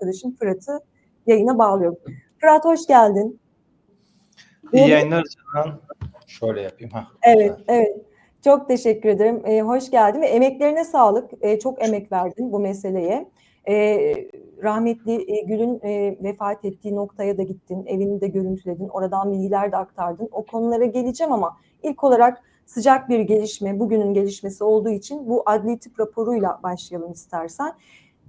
arkadaşım Fırat'ı yayına bağlıyorum. Fırat hoş geldin. İyi yayınlar Canan. Şöyle yapayım. ha. Evet, evet. Çok teşekkür ederim. Ee, hoş geldin ve emeklerine sağlık. Ee, çok emek verdin bu meseleye. Ee, rahmetli e, Gül'ün e, vefat ettiği noktaya da gittin. Evini de görüntüledin. Oradan bilgiler de aktardın. O konulara geleceğim ama ilk olarak sıcak bir gelişme, bugünün gelişmesi olduğu için bu adli tıp raporuyla başlayalım istersen.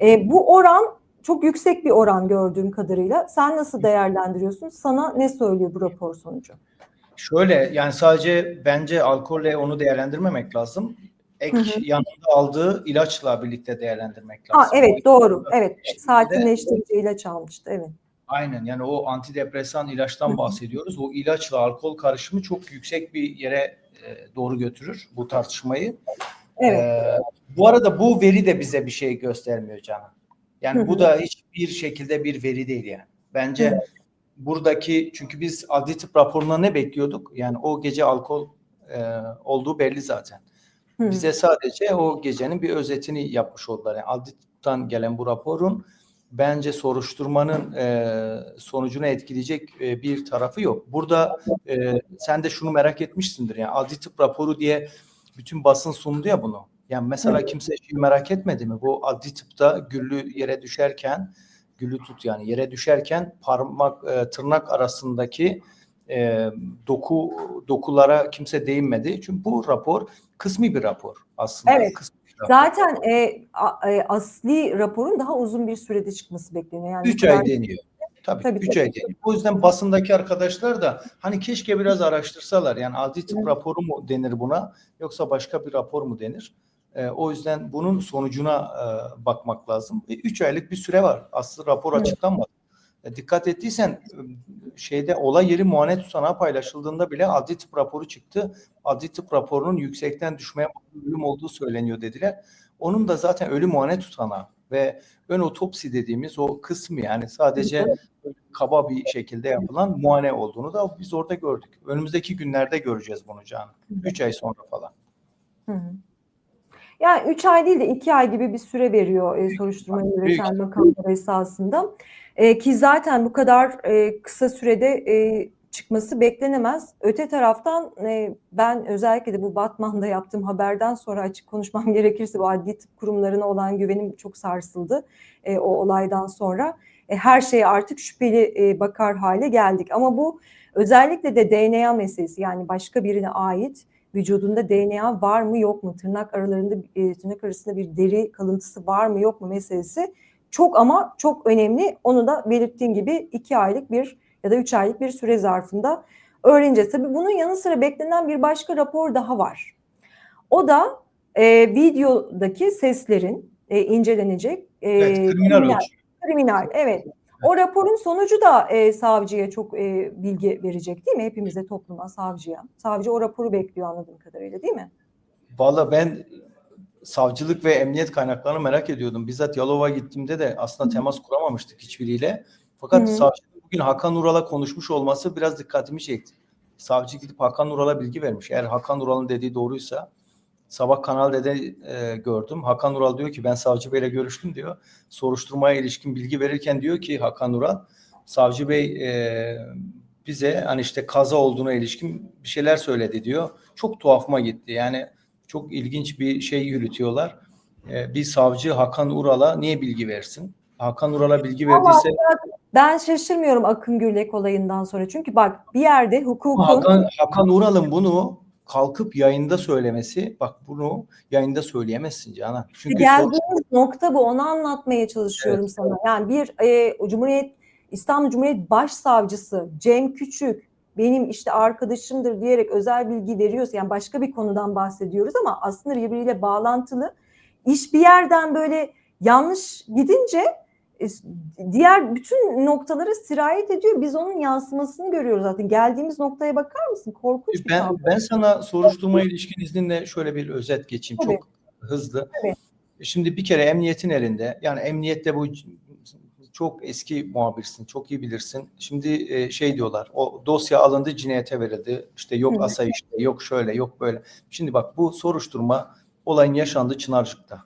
Ee, bu oran çok yüksek bir oran gördüğüm kadarıyla. Sen nasıl değerlendiriyorsun? Sana ne söylüyor bu rapor sonucu? Şöyle yani sadece bence alkolle onu değerlendirmemek lazım. Ek Hı hı. yanında aldığı ilaçla birlikte değerlendirmek Ha lazım. evet doğru. Evet. Sakinleştirici ilaç almıştı. Evet. Aynen yani o antidepresan ilaçtan bahsediyoruz. O ilaçla alkol karışımı çok yüksek bir yere e, doğru götürür bu tartışmayı. Evet. Ee, bu arada bu veri de bize bir şey göstermiyor Canan. Yani bu da hiçbir şekilde bir veri değil yani. Bence Hı. buradaki çünkü biz adli tıp raporuna ne bekliyorduk? Yani o gece alkol e, olduğu belli zaten. Hı. Bize sadece o gecenin bir özetini yapmış oldular. Yani adli tıptan gelen bu raporun bence soruşturmanın e, sonucunu etkileyecek e, bir tarafı yok. Burada e, sen de şunu merak etmişsindir. Yani adli tıp raporu diye bütün basın sundu ya bunu. Yani mesela kimse şeyi merak etmedi mi? Bu adli tıpta güllü yere düşerken güllü tut yani yere düşerken parmak e, tırnak arasındaki e, doku dokulara kimse değinmedi. Çünkü bu rapor kısmi bir rapor aslında. Evet. Kısmi rapor. Zaten e, a- e, asli raporun daha uzun bir sürede çıkması bekleniyor. Yani 3 bu kadar- ay deniyor. Tabii, Tabii, 3 tabii. ay deniyor. O yüzden basındaki arkadaşlar da hani keşke biraz araştırsalar. Yani adli tıp Evet. raporu mu denir buna yoksa başka bir rapor mu denir? Ee, o yüzden bunun sonucuna e, bakmak lazım. 3 aylık bir süre var. Aslı rapor Evet. açıklanmadı. E, dikkat ettiysen e, şeyde olay yeri muayene tutanağı paylaşıldığında bile adli tıp raporu çıktı. Adli tıp raporunun yüksekten düşmeye ölüm olduğu söyleniyor dediler. Onun da zaten ölüm muayene tutanağı ve ön otopsi dediğimiz o kısmı yani sadece kaba bir şekilde yapılan muayene olduğunu da biz orada gördük. Önümüzdeki günlerde göreceğiz bunu Can. 3 ay sonra falan. Hı hı. Yani 3 ay değil de 2 ay gibi bir süre veriyor e, soruşturma yürüten makamlar esasında. E, ki zaten bu kadar e, kısa sürede e, çıkması beklenemez. Öte taraftan e, ben özellikle de bu Batman'da yaptığım haberden sonra açık konuşmam gerekirse bu adli tıp kurumlarına olan güvenim çok sarsıldı e, o olaydan sonra. E, her şeye artık şüpheli e, bakar hale geldik. Ama bu özellikle de DNA meselesi yani başka birine ait vücudunda DNA var mı yok mu? Tırnak aralarında e, tırnak arasında bir deri kalıntısı var mı yok mu meselesi çok ama çok önemli. Onu da belirttiğin gibi iki aylık bir ya da üç aylık bir süre zarfında öğreneceğiz. Tabii bunun yanı sıra beklenen bir başka rapor daha var. O da e, videodaki seslerin e, incelenecek. E, Evet, kriminal ölçü. Kriminal, evet. O raporun sonucu da e, savcıya çok e, bilgi verecek değil mi? Hepimize, topluma, savcıya. Savcı o raporu bekliyor anladığım kadarıyla değil mi? Valla ben savcılık ve emniyet kaynaklarını merak ediyordum. Bizzat Yalova'ya gittiğimde de aslında temas kuramamıştık hiçbiriyle. Fakat Hı hı. savcı bugün Hakan Ural'a konuşmuş olması biraz dikkatimi çekti. Savcı gidip Hakan Ural'a bilgi vermiş. Eğer Hakan Ural'ın dediği doğruysa sabah Kanal D'de e, gördüm. Hakan Ural diyor ki ben savcı beyle görüştüm diyor. Soruşturmaya ilişkin bilgi verirken diyor ki Hakan Ural savcı bey e, bize hani işte kaza olduğuna ilişkin bir şeyler söyledi diyor. Çok tuhafıma gitti. Yani çok ilginç bir şey yürütüyorlar. E, bir savcı Hakan Ural'a niye bilgi versin? Hakan Ural'a bilgi verdiyse Ben şaşırmıyorum Akın Gürlek olayından sonra. Çünkü bak bir yerde hukukun Hakan, Hakan Ural'ın bunu kalkıp yayında söylemesi bak bunu yayında söyleyemezsin Canan. Çünkü sor- geldiğimiz nokta bu. Onu anlatmaya çalışıyorum sana. Yani bir e, Cumhuriyet İstanbul Cumhuriyet Başsavcısı Cem Küçük benim işte arkadaşımdır diyerek özel bilgi veriyorsa yani başka bir konudan bahsediyoruz ama aslında birbiriyle bağlantılı iş bir yerden böyle yanlış gidince e, diğer bütün noktalara sirayet ediyor. Biz onun yansımasını görüyoruz zaten. Geldiğimiz noktaya bakar mısın? Korkunç bir ben tablo. ben sana soruşturmaya ilişkin izninle şöyle bir özet geçeyim Tabii. çok hızlı. Tabii. Şimdi bir kere emniyetin elinde. Yani emniyette bu çok eski muhabirsin, çok iyi bilirsin. Şimdi e, şey diyorlar, o dosya alındı, cinayete verildi. İşte yok asayişte, yok şöyle, yok böyle. Şimdi bak bu soruşturma olayın yaşandığı Çınarcık'ta.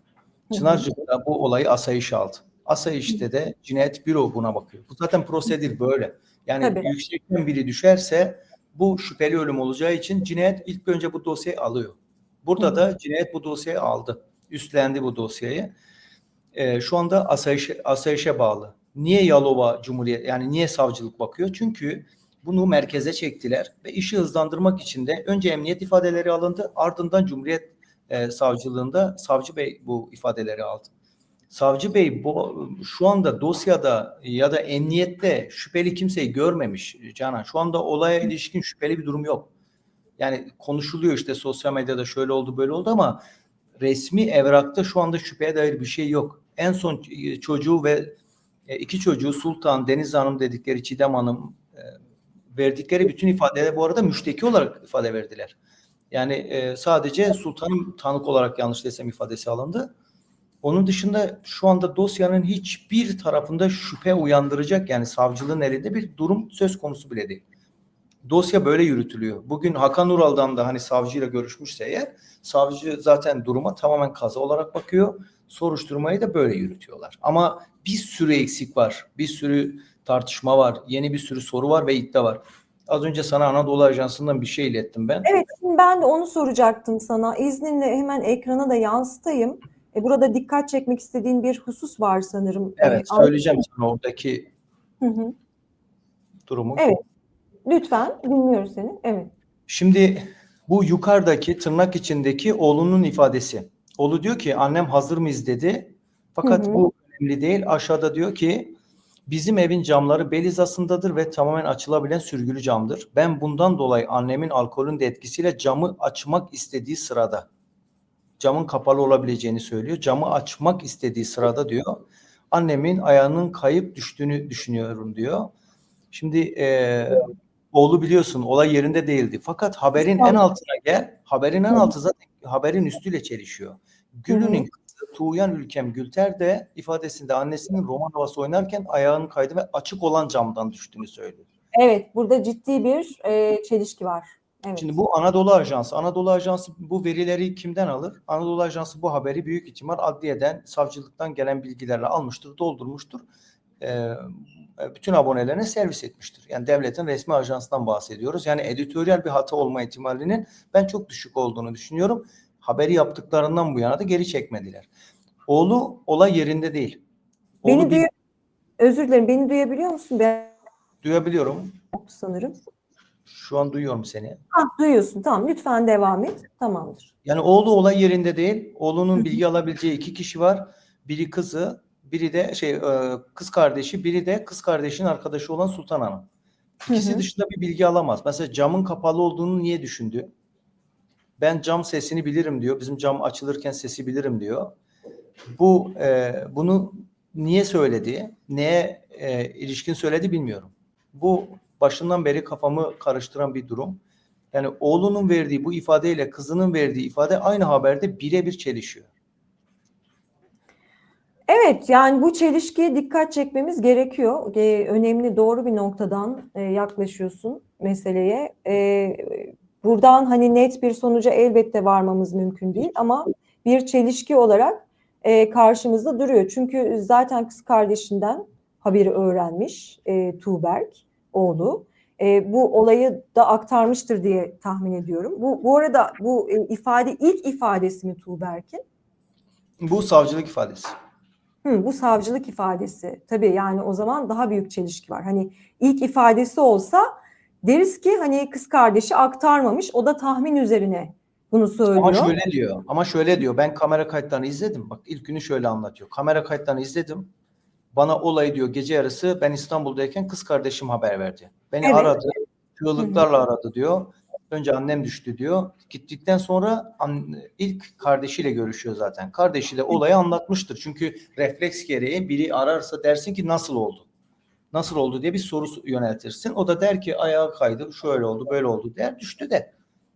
Çınarcık'ta bu olayı asayiş aldı. Asayiş'te de cinayet büro buna bakıyor. Bu zaten prosedür böyle. Yani Tabii. yüksekten biri düşerse bu şüpheli ölüm olacağı için cinayet ilk önce bu dosyayı alıyor. Burada Hı. da cinayet bu dosyayı aldı. Üstlendi bu dosyayı. Ee, şu anda asayişe, asayişe bağlı. Niye Yalova Cumhuriyet yani niye savcılık bakıyor? Çünkü bunu merkeze çektiler ve işi hızlandırmak için de önce emniyet ifadeleri alındı ardından Cumhuriyet e, Savcılığında Savcı Bey bu ifadeleri aldı. Savcı Bey bu şu anda dosyada ya da emniyette şüpheli kimseyi görmemiş Canan. Şu anda olaya ilişkin şüpheli bir durum yok. Yani konuşuluyor işte sosyal medyada şöyle oldu böyle oldu ama resmi evrakta şu anda şüpheye dair bir şey yok. En son e, çocuğu ve e, iki çocuğu Sultan, Deniz Hanım dedikleri Çiğdem Hanım e, verdikleri bütün ifadeler bu arada müşteki olarak ifade verdiler. Yani sadece Sultan'ın tanık olarak yanlış desem ifadesi alındı. Onun dışında şu anda dosyanın hiçbir tarafında şüphe uyandıracak yani savcılığın elinde bir durum söz konusu bile değil. Dosya böyle yürütülüyor. Bugün Hakan Ural'dan da hani savcıyla görüşmüşse eğer savcı zaten duruma tamamen kaza olarak bakıyor. Soruşturmayı da böyle yürütüyorlar. Ama bir sürü eksik var. Bir sürü tartışma var. Yeni bir sürü soru var ve iddia var. Az önce sana Anadolu Ajansı'ndan bir şey ilettim ben. Evet, şimdi ben de onu soracaktım sana. İzninle hemen ekrana da yansıtayım. E, burada dikkat çekmek istediğin bir husus var sanırım. Evet E, söyleyeceğim sana oradaki Hı hı. durumu. Evet. Lütfen dinliyoruz seni. Evet. Şimdi bu yukarıdaki tırnak içindeki oğlunun ifadesi. Oğlu diyor ki annem hazır mıyız dedi. Fakat Hı hı. bu önemli değil. Aşağıda diyor ki bizim evin camları bel hizasındadır ve tamamen açılabilen sürgülü camdır. Ben bundan dolayı annemin alkolün de etkisiyle camı açmak istediği sırada camın kapalı olabileceğini söylüyor. Camı açmak istediği sırada diyor annemin ayağının kayıp düştüğünü düşünüyorum diyor. Şimdi eee oğlu biliyorsun olay yerinde değildi. Fakat haberin en altına gel. Haberin en altı zaten haberin üstüyle çelişiyor. Gül'ünün kızı Tuğyan Ülkem Gülter de ifadesinde annesinin roman havası oynarken ayağının kaydı ve açık olan camdan düştüğünü söylüyor. Evet, burada ciddi bir e, çelişki var. Evet. Şimdi bu Anadolu Ajansı. Anadolu Ajansı bu verileri kimden alır? Anadolu Ajansı bu haberi büyük ihtimal adliyeden, savcılıktan gelen bilgilerle almıştır, doldurmuştur. Ee, bütün abonelerine servis etmiştir. Yani devletin resmi ajansından bahsediyoruz. Yani editoryal bir hata olma ihtimalinin ben çok düşük olduğunu düşünüyorum. Haberi yaptıklarından bu yana da geri çekmediler. Oğlu olay yerinde değil. Oğlu Beni bir- duy Özür dilerim. Beni duyabiliyor musun? Ben duyabiliyorum. sanırım. Şu an duyuyorum seni. Ah, duyuyorsun. Tamam. Lütfen devam et. Tamamdır. Yani oğlu olay yerinde değil. Oğlunun bilgi alabileceği iki kişi var. Biri kızı, biri de şey e, kız kardeşi, biri de kız kardeşin arkadaşı olan Sultan Hanım. İkisi Hı hı. dışında bir bilgi alamaz. Mesela camın kapalı olduğunu niye düşündü? Ben cam sesini bilirim diyor. Bizim cam açılırken sesi bilirim diyor. Bu e, bunu niye söyledi? Neye e, ilişkin söyledi bilmiyorum. Bu başından beri kafamı karıştıran bir durum. Yani oğlunun verdiği bu ifadeyle kızının verdiği ifade aynı haberde birebir çelişiyor. Evet, yani bu çelişkiye dikkat çekmemiz gerekiyor. E, önemli, doğru bir noktadan e, yaklaşıyorsun meseleye. E, buradan hani net bir sonuca elbette varmamız mümkün değil ama bir çelişki olarak e, karşımızda duruyor. Çünkü zaten kız kardeşinden haberi öğrenmiş e, Tuğberk oğlu. E, bu olayı da aktarmıştır diye tahmin ediyorum. Bu, bu arada bu e, ifade ilk ifadesi mi Tuğberk'in? Bu savcılık ifadesi. Hı, bu savcılık ifadesi. Tabii yani o zaman daha büyük çelişki var. Hani ilk ifadesi olsa deriz ki hani kız kardeşi aktarmamış. O da tahmin üzerine bunu söylüyor. Ama şöyle diyor. Ama şöyle diyor. Ben kamera kayıtlarını izledim. Bak ilk günü şöyle anlatıyor. Kamera kayıtlarını izledim. Bana olayı diyor gece yarısı ben İstanbul'dayken kız kardeşim haber verdi. Beni Evet. aradı. Çığlıklarla aradı diyor. Önce annem düştü diyor. Gittikten sonra ilk kardeşiyle görüşüyor zaten. Kardeşi de olayı anlatmıştır. Çünkü refleks gereği biri ararsa dersin ki nasıl oldu? Nasıl oldu diye bir soru yöneltirsin. O da der ki ayağa kaydı, şöyle oldu, böyle oldu der. Düştü de.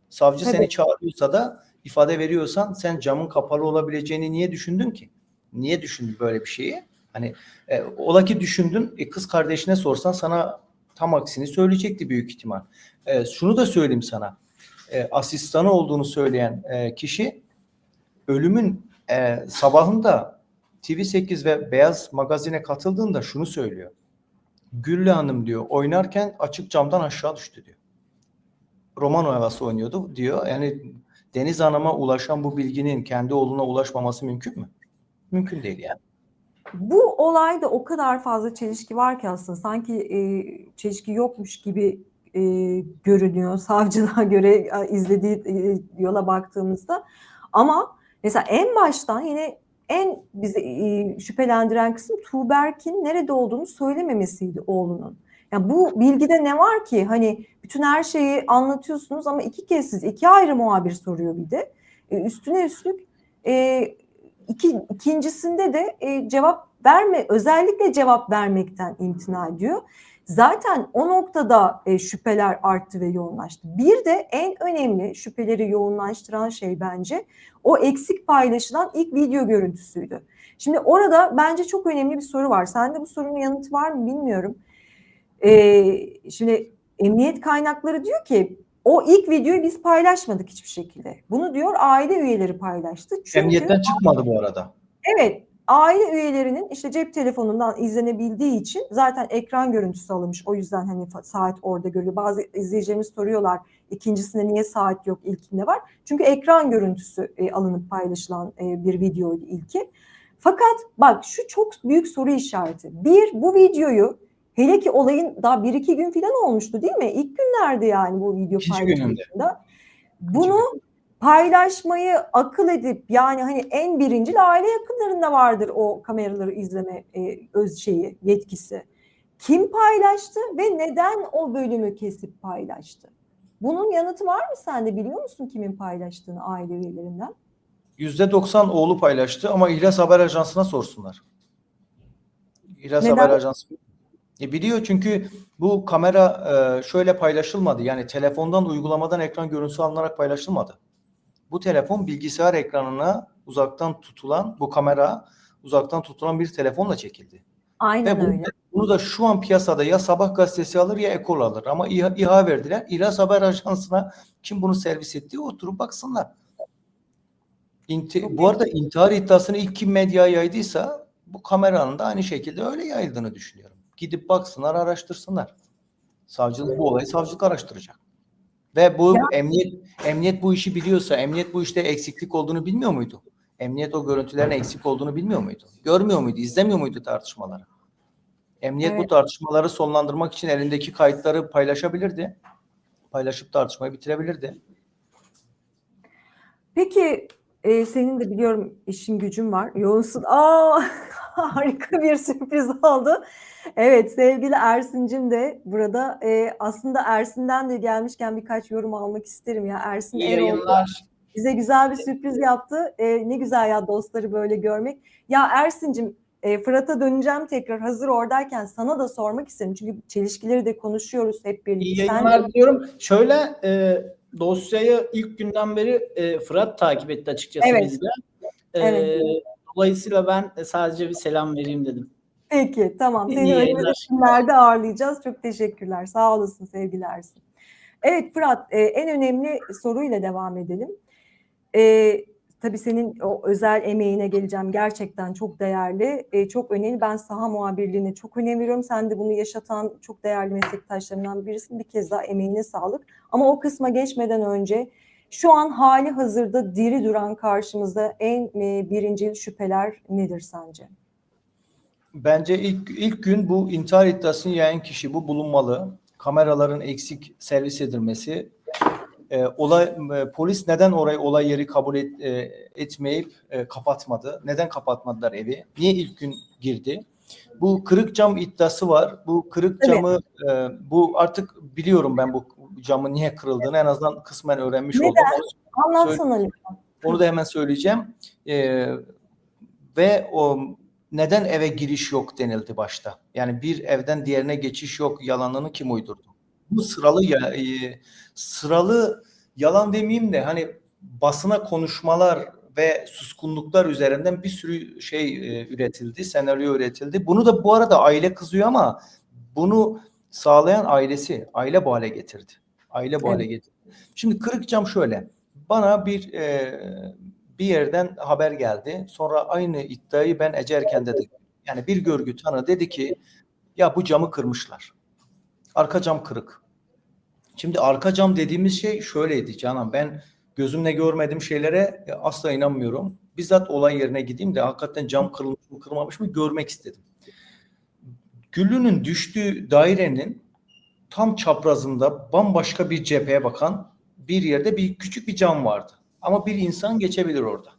Savcı Tabii. seni çağırıyorsa da ifade veriyorsan sen camın kapalı olabileceğini niye düşündün ki? Niye düşündün böyle bir şeyi? Hani e, ola ki düşündün, e, kız kardeşine sorsan sana tam aksini söyleyecekti büyük ihtimal. E, şunu da söyleyeyim sana. E, asistanı olduğunu söyleyen e, kişi ölümün e, sabahında TV8 ve Beyaz Magazin'e katıldığında şunu söylüyor. Güllü Hanım diyor oynarken açık camdan aşağı düştü diyor. Romano havası oynuyordu diyor. Yani Deniz Hanım'a ulaşan bu bilginin kendi oğluna ulaşmaması mümkün mü? Mümkün değil yani. Bu olayda o kadar fazla çelişki var ki aslında sanki e, çelişki yokmuş gibi e, görünüyor savcılığa göre e, izlediği e, yola baktığımızda. Ama mesela en baştan yine en bizi e, şüphelendiren kısım Tuğberk'in nerede olduğunu söylememesiydi oğlunun. Yani bu bilgide ne var ki hani bütün her şeyi anlatıyorsunuz ama iki kez siz iki ayrı muhabir soruyor bir de. E, üstüne üstlük e, iki, ikincisinde de e, cevap verme özellikle cevap vermekten imtina ediyor. Zaten o noktada e, şüpheler arttı ve yoğunlaştı. Bir de en önemli şüpheleri yoğunlaştıran şey bence o eksik paylaşılan ilk video görüntüsüydü. Şimdi orada bence çok önemli bir soru var. Sende bu sorunun yanıtı var mı bilmiyorum. E, şimdi emniyet kaynakları diyor ki o ilk videoyu biz paylaşmadık hiçbir şekilde. Bunu diyor aile üyeleri paylaştı. Çünkü Emniyetten çıkmadı bu arada. Evet, aile üyelerinin işte cep telefonundan izlenebildiği için zaten ekran görüntüsü alınmış. O yüzden hani saat orada görülüyor. Bazı izleyicilerimiz soruyorlar ikincisinde niye saat yok ilkinde var. Çünkü ekran görüntüsü e, alınıp paylaşılan e, bir videoydu ilki. Fakat bak şu çok büyük soru işareti. Bir, bu videoyu hele ki olayın daha bir iki gün falan olmuştu değil mi? İlk günlerde yani bu video paylaşıldığında. Bunu paylaşmayı akıl edip yani hani en birincil aile yakınlarında vardır o kameraları izleme e, öz şeyi yetkisi. Kim paylaştı ve neden o bölümü kesip paylaştı? Bunun yanıtı var mı sende biliyor musun kimin paylaştığını aile üyelerinden? %90 oğlu paylaştı ama İhlas Haber Ajansı'na sorsunlar. İhlas Neden? Haber Ajansı e biliyor çünkü bu kamera e, şöyle paylaşılmadı. Yani telefondan uygulamadan ekran görüntüsü alınarak paylaşılmadı. Bu telefon bilgisayar ekranına uzaktan tutulan bu kamera uzaktan tutulan bir telefonla çekildi. Aynen Ve bunu, öyle. bunu da şu an piyasada ya Sabah gazetesi alır ya Ekol alır. Ama İHA, İHA verdiler. İhlas Haber Ajansı'na kim bunu servis ettiği oturup baksınlar. İnti- bu arada intihar iddiasını ilk kim medya yaydıysa bu kameranın da aynı şekilde öyle yayıldığını düşünüyorum. Gidip baksınlar, araştırsınlar. Savcılık bu olayı savcılık araştıracak. Ve bu Ya- emniyet emniyet bu işi biliyorsa, emniyet bu işte eksiklik olduğunu bilmiyor muydu? Emniyet o görüntülerin eksik olduğunu bilmiyor muydu? Görmüyor muydu? İzlemiyor muydu tartışmaları? Emniyet bu Evet. tartışmaları sonlandırmak için elindeki kayıtları paylaşabilirdi. Paylaşıp tartışmayı bitirebilirdi. Peki e, senin de biliyorum işin gücün var. Yoğunsun. Aa harika bir sürpriz oldu. Evet sevgili Ersin'cim de burada e, aslında Ersin'den de gelmişken birkaç yorum almak isterim ya. Ersin İyi Erol yayınlar. bize güzel bir sürpriz yaptı. E, ne güzel ya dostları böyle görmek. Ya Ersin'cim e, Fırat'a döneceğim tekrar hazır oradayken sana da sormak isterim. Çünkü çelişkileri de konuşuyoruz hep birlikte. İyi Sen de- yayınlar diliyorum. Şöyle e, dosyayı ilk günden beri e, Fırat takip etti açıkçası Evet. bizde. E, Evet. Dolayısıyla ben sadece bir selam vereyim dedim. Peki tamam. Seni önümüzdeki günlerde ağırlayacağız. Çok teşekkürler. Sağ olasın sevgili Ersin. Evet Fırat e, en önemli soruyla devam edelim. Tabii senin o özel emeğine geleceğim. Gerçekten çok değerli. e, çok önemli. Ben saha muhabirliğine çok önem veriyorum. Sen de bunu yaşatan çok değerli meslektaşlarımdan birisin. Bir kez daha emeğine sağlık. Ama o kısma geçmeden önce şu an hali hazırda diri duran karşımızda en e, birincil şüpheler nedir sence? Bence ilk ilk gün bu intihar iddiasını yayan kişi bu bulunmalı. Kameraların eksik servis edilmesi. E, olay e, polis neden orayı olay yeri kabul et, e, etmeyip e, kapatmadı? Neden kapatmadılar evi? Niye ilk gün girdi? Bu kırık cam iddiası var. Bu kırık Evet. camı e, bu artık biliyorum ben bu camın niye kırıldığını en azından kısmen öğrenmiş Neden? oldum. Anlatsana lütfen. Onu da hemen söyleyeceğim. Ee, ve o neden eve giriş yok denildi başta. Yani bir evden diğerine geçiş yok yalanını kim uydurdu? Bu sıralı ya, e, sıralı yalan demeyeyim de hani basına konuşmalar ve suskunluklar üzerinden bir sürü şey e, üretildi, senaryo üretildi. Bunu da bu arada aile kızıyor ama bunu sağlayan ailesi, aile bu hale getirdi. Aile bu hale Evet. getirdi. Şimdi kırık cam şöyle. Bana bir e, bir yerden haber geldi. Sonra aynı iddiayı ben Ece Erken'de de yani bir görgü tanı dedi ki ya bu camı kırmışlar. Arka cam kırık. Şimdi arka cam dediğimiz şey şöyleydi Canan. Ben gözümle görmediğim şeylere e, asla inanmıyorum. Bizzat olay yerine gideyim de hakikaten cam kırılmış mı kırılmamış mı görmek istedim. Güllü'nün düştüğü dairenin tam çaprazında bambaşka bir cepheye bakan bir yerde bir küçük bir cam vardı. Ama bir insan geçebilir orada.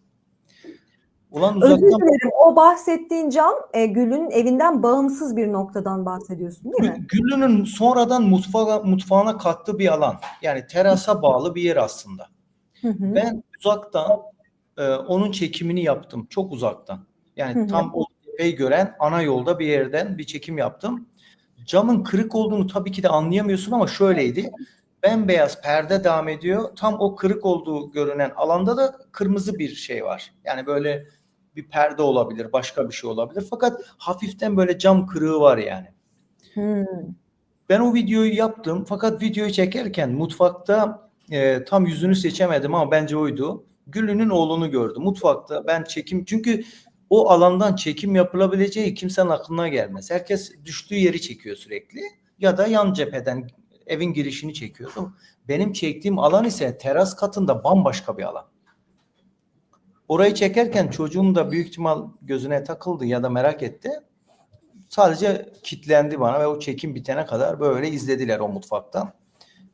Ulan Özür uzaktan dilerim. O bahsettiğin cam e, Gül'ün evinden bağımsız bir noktadan bahsediyorsun değil mi? Güllü'nün sonradan mutfağa, mutfağına kattığı bir alan. Yani terasa bağlı bir yer aslında. Hı hı. Ben uzaktan e, onun çekimini yaptım. Çok uzaktan. Yani Hı hı. tam o tepeyi gören ana yolda bir yerden bir çekim yaptım. Camın kırık olduğunu tabii ki de anlayamıyorsun ama şöyleydi. Bembeyaz perde devam ediyor. Tam o kırık olduğu görünen alanda da kırmızı bir şey var. Yani böyle bir perde olabilir, başka bir şey olabilir. Fakat hafiften böyle cam kırığı var yani. Hı. Ben o videoyu yaptım fakat videoyu çekerken mutfakta e, tam yüzünü seçemedim ama bence oydu. Güllü'nün oğlunu gördüm mutfakta. Ben çekim çünkü o alandan çekim yapılabileceği kimsenin aklına gelmez. Herkes düştüğü yeri çekiyor sürekli ya da yan cepheden evin girişini çekiyordu. Benim çektiğim alan ise teras katında bambaşka bir alan. Orayı çekerken çocuğum da büyük ihtimal gözüne takıldı ya da merak etti sadece kitlendi bana ve o çekim bitene kadar böyle izlediler o mutfaktan.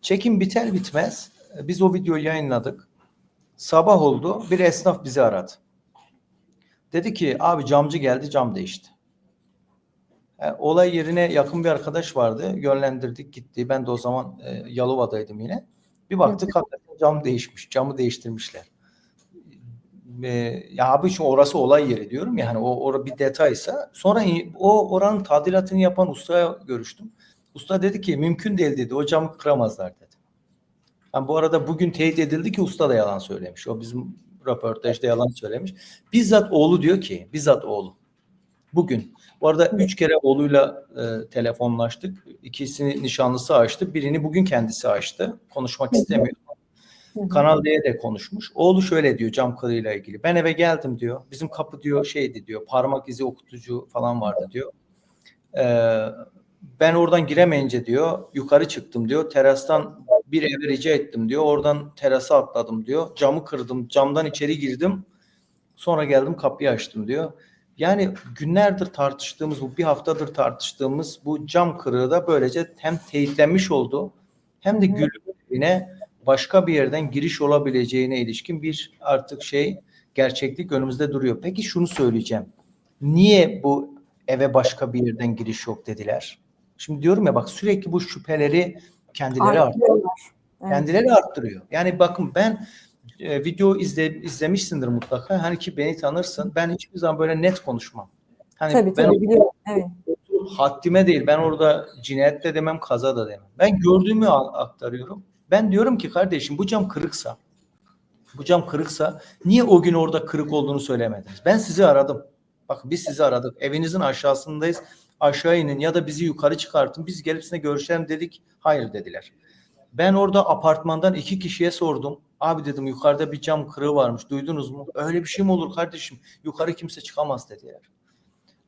Çekim biter bitmez e, biz o videoyu yayınladık. Sabah oldu bir esnaf bizi aradı. Dedi ki abi camcı geldi cam değişti. E, olay yerine yakın bir arkadaş vardı. Yönlendirdik gitti. Ben de o zaman e, Yalova'daydım yine. Bir baktık cam değişmiş. Camı değiştirmişler. E, ya abi şu orası olay yeri diyorum ya hani o orada bir detaysa sonra o oranın tadilatını yapan ustaya görüştüm. Usta dedi ki mümkün değil dedi. O camı kıramazlar dedi. Yani bu arada bugün teyit edildi ki usta da yalan söylemiş. O bizim röportajda yalan söylemiş. Bizzat oğlu diyor ki bizzat oğlu. Bugün. Bu arada üç kere oğluyla e, telefonlaştık. İkisini nişanlısı açtı. Birini bugün kendisi açtı. Konuşmak istemiyor. Kanal D'ye de konuşmuş. Oğlu şöyle diyor cam kırığıyla ilgili. Ben eve geldim diyor. Bizim kapı diyor şeydi diyor. Parmak izi okutucu falan vardı diyor. Ee, ben oradan giremeyince diyor yukarı çıktım diyor. Terastan bir eve rica ettim diyor. Oradan terasa atladım diyor. Camı kırdım. Camdan içeri girdim. Sonra geldim kapıyı açtım diyor. Yani günlerdir tartıştığımız bu bir haftadır tartıştığımız bu cam kırığı da böylece hem teyitlenmiş oldu hem de. Gül'ün evine başka bir yerden giriş olabileceğine ilişkin bir artık şey gerçeklik önümüzde duruyor. Peki şunu söyleyeceğim. Niye bu eve başka bir yerden giriş yok dediler? Şimdi diyorum ya bak sürekli bu şüpheleri kendileri arttırıyor. Evet. Kendileri arttırıyor. Yani bakın ben e, video izle, izlemişsindir mutlaka. Hani ki beni tanırsın. Ben hiçbir zaman böyle net konuşmam. Hani Tabii ben tabii biliyorum. Evet. haddime değil. Ben orada cinayet de demem, kaza da demem. Ben gördüğümü aktarıyorum. Ben diyorum ki kardeşim bu cam kırıksa, bu cam kırıksa niye o gün orada kırık olduğunu söylemediniz? Ben sizi aradım. Bakın biz sizi aradık. Evinizin aşağısındayız. Aşağı inin ya da bizi yukarı çıkartın. Biz gelip sizinle görüşelim dedik. Hayır dediler. Ben orada apartmandan iki kişiye sordum. Abi dedim yukarıda bir cam kırığı varmış. Duydunuz mu? Öyle bir şey mi olur kardeşim? Yukarı kimse çıkamaz dediler.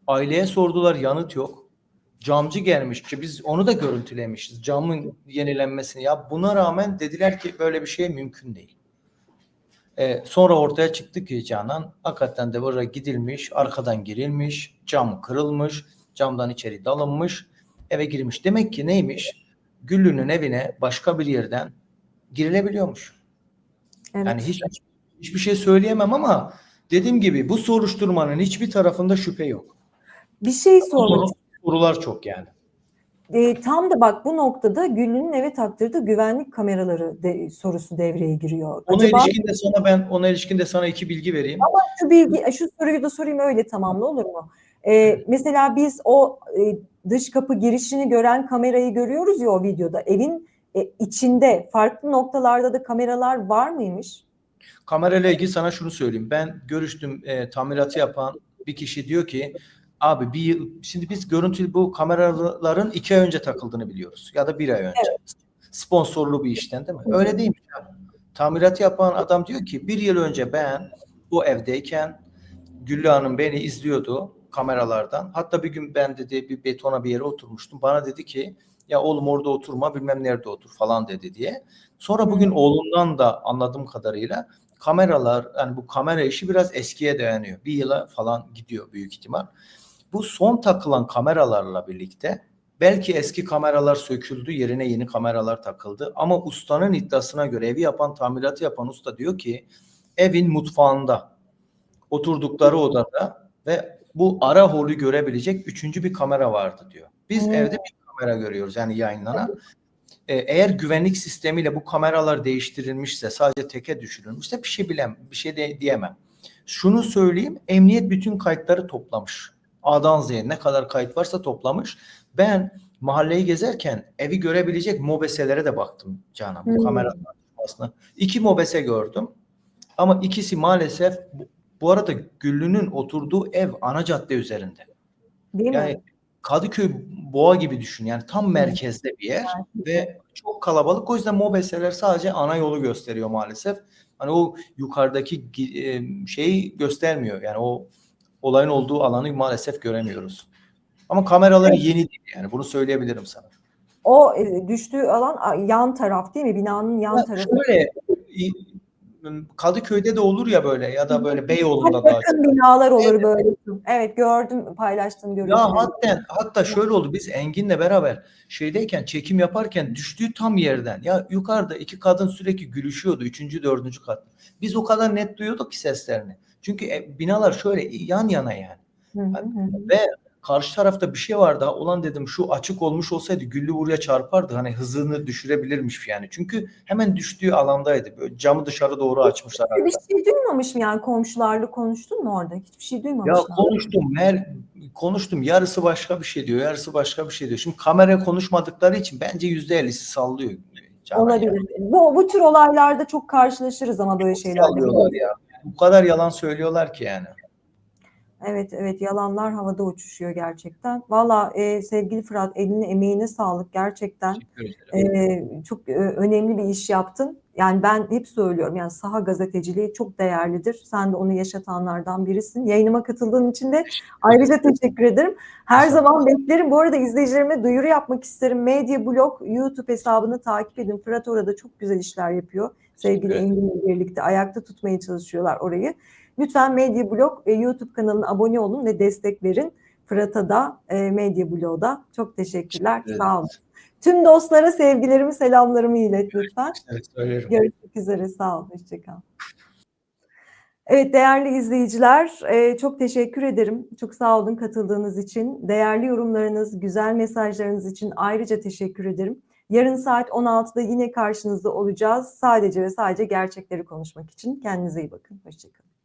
Aileye sordular yanıt yok. Camcı gelmiş ki biz onu da görüntülemişiz. Camın yenilenmesini. Ya buna rağmen dediler ki böyle bir şey mümkün değil. Ee, sonra ortaya çıktı ki Canan hakikaten de buraya gidilmiş, arkadan girilmiş, cam kırılmış, camdan içeri dalınmış, eve girmiş. Demek ki neymiş? Güllü'nün evine başka bir yerden girilebiliyormuş. Evet. Yani hiç hiçbir şey söyleyemem ama dediğim gibi bu soruşturmanın hiçbir tarafında şüphe yok. Bir şey sormak Sorular çok yani. E, tam da bak bu noktada Güllü'nün eve taktırdığı güvenlik kameraları de, sorusu devreye giriyor. Ona Acaba ilişkin de sana ben ona ilişkin de sana iki bilgi vereyim. şu bilgi, şu soruyu da sorayım öyle tamamla olur mu? E, mesela biz o e, dış kapı girişini gören kamerayı görüyoruz ya o videoda. Evin e, içinde farklı noktalarda da kameralar var mıymış? Kamerayla ilgili sana şunu söyleyeyim. Ben görüştüm e, tamiratı yapan bir kişi diyor ki abi bir şimdi biz görüntülü bu kameraların iki ay önce takıldığını biliyoruz ya da bir ay önce. Sponsorlu bir işten değil mi? Hı. Öyle değil mi? ya? Tamiratı yapan adam diyor ki bir yıl önce ben o evdeyken Güllü Hanım beni izliyordu kameralardan. Hatta bir gün ben dedi bir betona bir yere oturmuştum. Bana dedi ki ya oğlum orada oturma bilmem nerede otur falan dedi diye. Sonra bugün oğlundan da anladığım kadarıyla kameralar yani bu kamera işi biraz eskiye dayanıyor. Bir yıla falan gidiyor büyük ihtimal. Bu son takılan kameralarla birlikte belki eski kameralar söküldü yerine yeni kameralar takıldı ama ustanın iddiasına göre evi yapan tamiratı yapan usta diyor ki evin mutfağında oturdukları odada ve bu ara holü görebilecek üçüncü bir kamera vardı diyor. Biz Hmm. evde bir kamera görüyoruz yani yayınlanan. Ee, eğer güvenlik sistemiyle bu kameralar değiştirilmişse sadece teke düşürülmüşse bir şey bilem bir şey de diyemem. Şunu söyleyeyim emniyet bütün kayıtları toplamış. A'dan Z'ye ne kadar kayıt varsa toplamış. Ben mahalleyi gezerken evi görebilecek mobeselere de baktım Canan bu Hmm. kamera tartışmasına. İki mobese gördüm. Ama ikisi maalesef bu, arada Güllü'nün oturduğu ev ana cadde üzerinde. Değil Yani mi? Kadıköy Boğa gibi düşün. Yani tam merkezde bir yer ve çok kalabalık. O yüzden mobeseler sadece ana yolu gösteriyor maalesef. Hani o yukarıdaki e, şeyi göstermiyor. Yani o olayın olduğu alanı maalesef göremiyoruz. Ama kameraları yeni değil yani bunu söyleyebilirim sana. O e, düştüğü alan yan taraf değil mi? Binanın yan Ya tarafı. şöyle Kadıköy'de de olur ya böyle ya da böyle Beyoğlu'nda da yakın binalar olur böyle. Evet gördüm paylaştığım görüntüleri. Ya hatta hatta şöyle oldu biz Engin'le beraber şeydeyken çekim yaparken düştüğü tam yerden ya yukarıda iki kadın sürekli gülüşüyordu üçüncü dördüncü kat. Biz o kadar net duyuyorduk ki seslerini. Çünkü e, binalar şöyle yan yana yani. Hı hı hı. Ve karşı tarafta bir şey vardı. Ulan dedim şu açık olmuş olsaydı Güllü buraya çarpardı. Hani hızını düşürebilirmiş yani. Çünkü hemen düştüğü alandaydı. Böyle camı dışarı doğru açmışlar. Bir şey duymamış mı yani komşularla konuştun mu orada? Hiçbir şey Ya duymamışlar. konuştum. Mer konuştum. Yarısı başka bir şey diyor. Yarısı başka bir şey diyor. Şimdi kamera konuşmadıkları için bence yüzde ellisi sallıyor. Canan Olabilir. ya. Bu, bu tür olaylarda çok karşılaşırız ama böyle şeylerle. Sallıyorlar ya. Bu kadar yalan söylüyorlar ki yani. Evet evet yalanlar havada uçuşuyor gerçekten. Valla e, sevgili Fırat eline emeğine sağlık gerçekten. E, çok e, önemli bir iş yaptın. Yani ben hep söylüyorum yani saha gazeteciliği çok değerlidir. Sen de onu yaşatanlardan birisin. Yayınıma katıldığın için de ayrıca teşekkür ederim. Her zaman beklerim. Bu arada izleyicilerime duyuru yapmak isterim. Medya Blog YouTube hesabını takip edin. Fırat orada çok güzel işler yapıyor. Sevgili ederim. Engin'le birlikte ayakta tutmaya çalışıyorlar orayı. Lütfen Medya Blog ve YouTube kanalına abone olun ve destek verin. Fırat'a da e, Medya Blog'da. Çok teşekkürler. Teşekkür Sağ olun. Tüm dostlara sevgilerimi, selamlarımı ilet lütfen. Evet söylerim. Görüşmek üzere. Sağ olun. Hoşçakalın. Evet değerli izleyiciler e, çok teşekkür ederim. Çok sağ olun katıldığınız için. Değerli yorumlarınız, güzel mesajlarınız için ayrıca teşekkür ederim. Yarın saat 16'da yine karşınızda olacağız. Sadece ve sadece gerçekleri konuşmak için. Kendinize iyi bakın. Hoşçakalın.